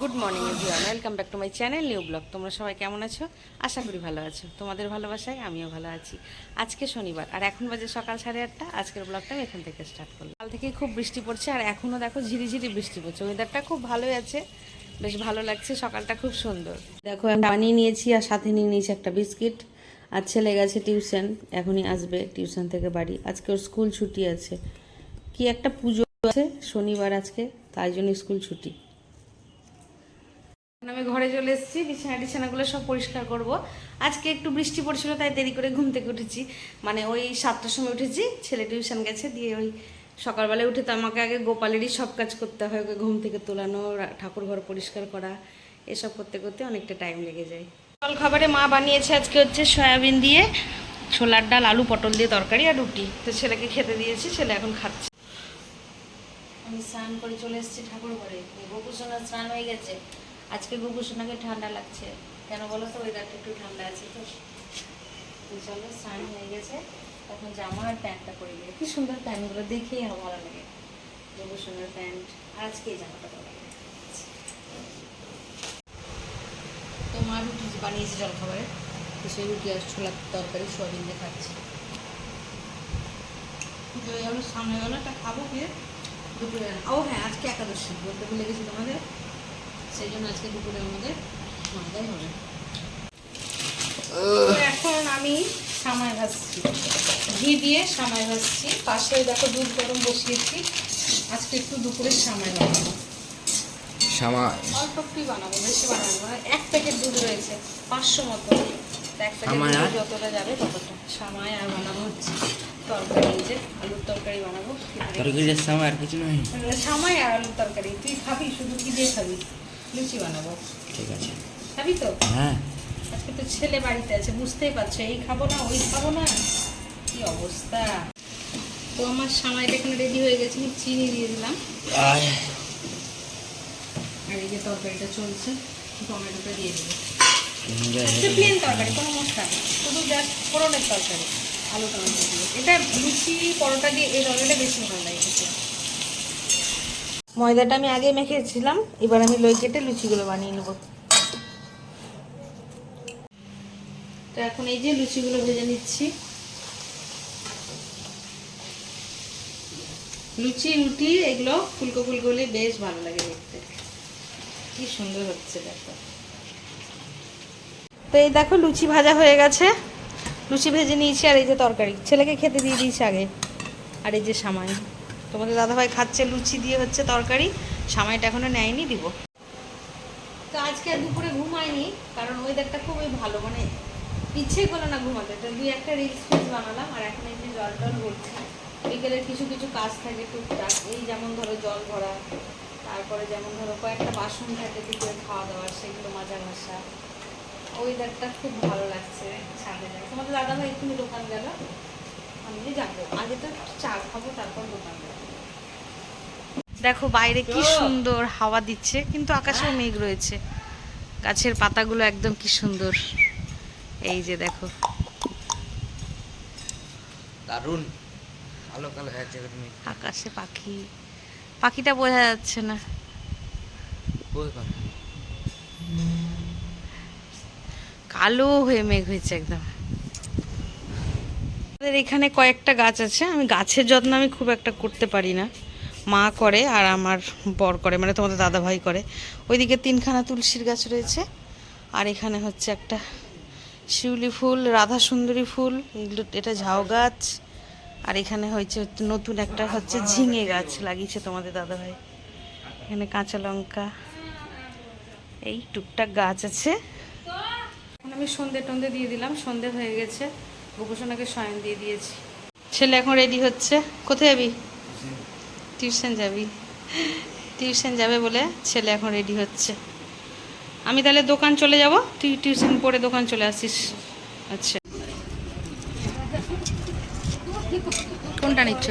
Good morning everyone welcome back to my channel new blog তোমরা সবাই কেমন আছো? আশা করি ভালো আছো। তোমাদের ভালোবাসায় আমিও ভালো আছি। আজকে শনিবার, আর এখন বাজে সকাল সাড়ে আটটা। আজকের ব্লগটা আমি এখান থেকে স্টার্ট করলাম। কাল থেকে খুব বৃষ্টি পড়ছে, আর এখনও দেখো ঝিরিঝিরি বৃষ্টি পড়ছে। ওয়েদারটা খুব ভালোই আছে। বেশ ভালো লাগছে, সকালটা খুব সুন্দর। দেখো, আমি বানিয়ে নিয়েছি, আর সাথে নিয়ে নিয়েছি একটা বিস্কিট। আর ছেলে গেছে টিউশন, এখনই আসবে টিউশন থেকে বাড়ি। আজকে ওর স্কুল ছুটি আছে। কি একটা পুজো আছে শনিবার আজকে, তাই জন্য স্কুল ছুটি। আমি ঘরে চলে এসেছি, বিছানা টিছানাগুলো সব পরিষ্কার করব। আজকে একটু বৃষ্টি পড়ছিল, তাই দেরি করে ঘুম থেকে উঠেছি। মানে ওই সাতটার সময় উঠেছি, ছেলে টিউশন গেছে, দিয়ে ওই সকালবেলায় উঠে তো আমাকে আগে গোপালেরই সব কাজ করতে হয়, ওকে ঘুম থেকে তোলানো ঠাকুর ঘর পরিষ্কার করা, এসব করতে করতে অনেকটা টাইম লেগে যায়। সকাল খাবারে মা বানিয়েছে আজকে হচ্ছে সয়াবিন দিয়ে, ছোলার ডাল, আলু, পটল দিয়ে তরকারি আর রুটি। তো ছেলেকে খেতে দিয়েছি, ছেলে এখন খাচ্ছে। আমি স্নান করে চলে এসেছি ঠাকুর ঘরে গোপুসোনার স্নান হয়ে গেছে। আজকে গোপুসোনাকে ঠান্ডা লাগছে। কেন বলো তো? ওয়েদারটা একটু ঠান্ডা আছে তো। চলো, স্নান হয়ে গেছে। এখন জামা আর প্যান্টটা পরে গিয়ে কি সুন্দর প্যান্টগুলো দেখেই আমার ভালো লাগে। গোপুসোনার প্যান্ট। আর আজকে জামাটা পরে তো মা রুটি বানিয়েছে জলখাবারে। তো সেই রুটি আর ছোলার তরকারি সোয়াবিন দিয়ে খাচ্ছি। সামনে গেলো একটা খাব গিয়ে দুপুরে ও হ্যাঁ আজকে একাদশী, বলতে ভুলে গেছি তোমাদের। সেই জন্য আজকে দুপুরে আমাদের মাথায় হবে। এখন আমি সামাই ভাজছি। ঘি দিয়ে সামাই ভাজছি। পাশে দেখো দুধ গরম বসিয়েছি। আজকে একটু দুপুরে সামাই বানাবো। শ্যামা অল্প একটুই বানাবো বেশি বানাবো না। এক প্যাকেট দুধ রয়েছে পাঁচশো মতো। এক প্যাকেট যতটা যাবে ততটা। সামাই আর বানাবো হচ্ছে তরকারি যে আলুর তরকারি বানাবো। আর কিছু নয় সামাই আর আলুর তরকারি। তুই খাবি শুধু কি দিয়ে খাবি। লুচি বানাবো। ঠিক আছে। খাবি তো? হ্যাঁ। আজকে তো ছেলে বাড়িতে আছে বুঝতেই পারছ এই খাব না ওই খাব না। কি অবস্থা? তো আমার সামাইটা এখানে রেডি হয়ে গেছে চিনি দিয়ে দিলাম। আর এই যে তরকারিটা চলছে টমেটোটা দিয়ে দেবো। প্লেন তরকারি কোনো মশলা শুধু জাস্ট ফোড়নের তরকারি আলু টমেটো দিয়ে। এটা লুচি পরোটা দিয়ে এই তরকারিটা বেশি ভালো লাগে ময়দাটা আমি আগে মেখেছিলাম, এবার আমি লই কেটে লুচিগুলো বানিয়ে নেব। তো এখন এই যে লুচিগুলো ভেজে নিচ্ছি। লুচি, রুটি, এগুলো ফুলকো ফুলকো হলে বেশ ভালো লাগে দেখতে। কি সুন্দর হচ্ছে দেখো। তো এই দেখো লুচি ভাজা হয়ে গেছে। লুচি ভেজে নিয়েছি আর এই যে তরকারি। ছেলেকে খেতে দিয়ে দিয়েছি আগে। আর এই যে সামাই। তোমাদের দাদাভাই খাচ্ছে, লুচি দিয়ে হচ্ছে তরকারি। সামাইটা এখনও নেয়নি, দিব। তো আজকে দুপুরে ঘুমাইনি কারণ ওয়েদারটা খুবই ভালো মানে ইচ্ছে করল না ঘুমাতে। তো দুই একটা রিলস ফিলস বানালাম, আর এখন এই যে জল টল ভরছি। বিকেলের কিছু কিছু কাজ থাকে টুকটাক, এই যেমন ধরো জল ভরা, তারপরে যেমন ধরো কয়েকটা বাসন থাকে দুপুরে খাওয়া দাওয়ার, সেগুলো মাজা ঘষা। ওয়েদারটা খুব ভালো লাগছে ছাদে। তোমাদের দাদা ভাই এক্ষুনি দোকান গেল আমি যাব আগে তো চা খাব তারপর দোকান যাব দেখো বাইরে কি সুন্দর হাওয়া দিচ্ছে কিন্তু আকাশেও মেঘ রয়েছে। গাছের পাতাগুলো একদম কি সুন্দর। এই যে দেখো। দারুণ। কালো কালো হয়ে তুমি আকাশে পাখি। পাখিটা বোঝা যাচ্ছে না। কালো হয়ে মেঘ হয়েছে একদম। আমাদের এখানে কয়েকটা গাছ আছে। আমি গাছের যত্ন আমি খুব একটা করতে পারি না। মা করে আর আমার বর করে মানে তোমাদের দাদা ভাই করে। ওইদিকে তিনখানা তুলসীর গাছ রয়েছে, আর এখানে হচ্ছে একটা শিউলি ফুল, রাধা সুন্দরী ফুল, এগুলো, এটা ঝাউ গাছ, আর এখানে হয়েছে নতুন একটা হচ্ছে ঝিঙে গাছ লাগিয়েছে তোমাদের দাদা ভাই এখানে কাঁচা লঙ্কা, এই টুকটাক গাছ আছে। আমি সন্ধে টন্ধে দিয়ে দিলাম, সন্ধে হয়ে গেছে গোপোষণাকে শয়ন দিয়ে দিয়েছি। ছেলে এখন রেডি হচ্ছে, কোথায় যাবি? টিউশন যাবি। টিউশন যাবে বলে ছেলে এখন রেডি হচ্ছে। আমি তাহলে দোকান চলে যাব, তুই টিউশন পড়ে দোকান চলে আসিস। আচ্ছা। কোনটা নিচ্ছ?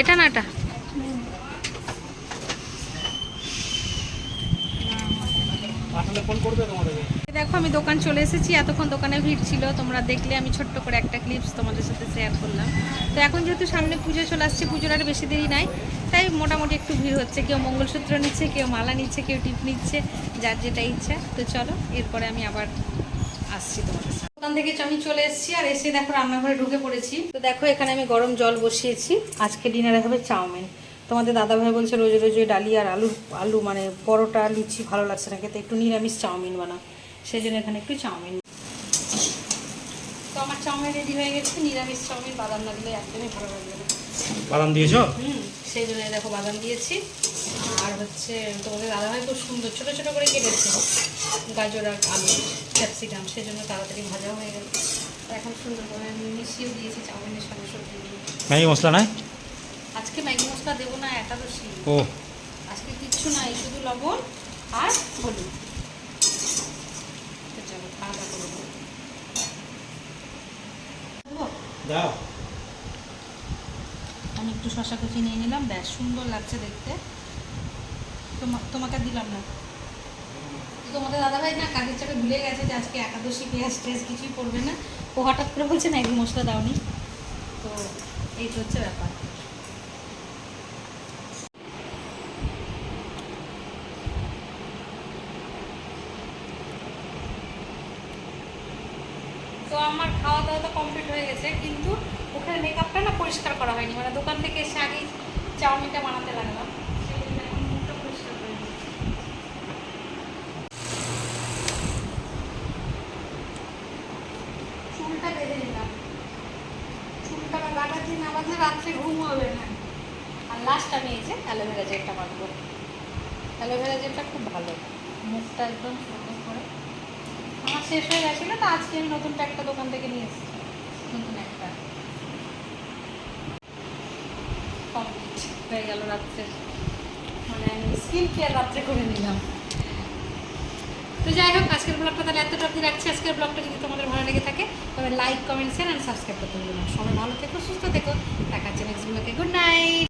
এটা না এটা? ফোন করবে তোমাদেরকে। দেখো, আমি দোকান চলে এসেছি। এতক্ষণ দোকানে ভিড় ছিল। তোমরা দেখলে আমি ছোট্ট করে একটা ক্লিপস তোমাদের সাথে শেয়ার করলাম। তো এখন যেহেতু সামনে পুজো চলে আসছে, পুজোর আর বেশি দেরি নাই। তাই মোটামুটি একটু ভিড় হচ্ছে। কেউ মঙ্গলসূত্র নিচ্ছে, কেউ মালা নিচ্ছে, কেউ টিপ নিচ্ছে, যার যেটা ইচ্ছা। তো চলো, এরপরে আমি আবার আসছি তোমাদের সাথে দোকান থেকে আমি চলে এসেছি আর এসে দেখো রান্নাঘরে ঢুকে পড়েছি। তো দেখো, এখানে আমি গরম জল বসিয়েছি। আজকে ডিনারে হবে চাউমিন। তোমাদের দাদাভাই বলছে, রোজ রোজ ওই ডালি আর আলু আলু মানে পরোটা, লুচি ভালো লাগছে না খেতে। একটু নিরামিষ চাউমিন বানা সেই জন্য এখানে একটু চাউমিন। তো আমার চাউমিন রেডি হয়ে গেছে নিরামিষ চাউমিন বাদাম না দিলে একদমই ভালো লাগবে না। বাদাম দিয়েছ? হুম সেই জন্য দেখো বাদাম দিয়েছি। আর হচ্ছে তোমাদের দাদাভাই খুব সুন্দর ছোটো ছোটো করে কেটেছে। গাজর আর আলু ক্যাপসিকাম সেই জন্য তাড়াতাড়ি ভাজা হয়ে গেল। এখন সুন্দর করে মিশিয়েও দিয়েছি চাউমিনের সঙ্গে সবজিগুলো ম্যাগি মশলা নাই? আজকে ম্যাগি মশলা দেবো না একাদশী। ও। আজকে কিচ্ছু নাই শুধু লবণ আর হলুদ। আমি একটু শশা কুচি নিয়ে নিলাম। ব্যাস, সুন্দর লাগছে দেখতে। তোমাকে দিলাম না। তোমাদের দাদাভাই না কাজের চাপে ভুলে গেছে যে আজকে একাদশী পেঁয়াজ টেয়াজ কিছুই পড়বে না। ও হঠাৎ করে বলছে, না ম্যাগি মশলা দাওনি তো এই হচ্ছে ব্যাপার। তো আমার খাওয়া দাওয়া তো কমপ্লিট হয়ে গেছে, কিন্তু ওখানে মেকআপটা না পরিষ্কার করা হয়নি। মানে দোকান থেকে এসে আগেই চাউমিনটা বানাতে লাগলাম। চুলটা বেঁধে নিলাম। চুলটা দিয়ে রাত্রে ঘুম হবে না। আর অ্যালোভেরা অ্যালোভেরা জেলটা খুব ভালো। মুখটা একদম আমার শেষ হয়ে গেছিল, তো আজকে আমি নতুন একটা দোকান থেকে নিয়ে এসেছি। নতুন একটা। কমপ্লিট হয়ে গেল রাত্রে। মানে আমি স্কিন কেয়ার রাত্রে করে নিলাম। তো যাই হোক, আজকের ব্লগটা তাহলে এতটা অবধি রাখছি। আজকের ব্লগটা যদি তোমাদের ভালো লেগে থাকে, তবে like comment share and subscribe করতে ভুলো না। সবাই ভালো থেকো, সুস্থ থেকো। দেখা হচ্ছে নেক্সট ব্লগে গুড নাইট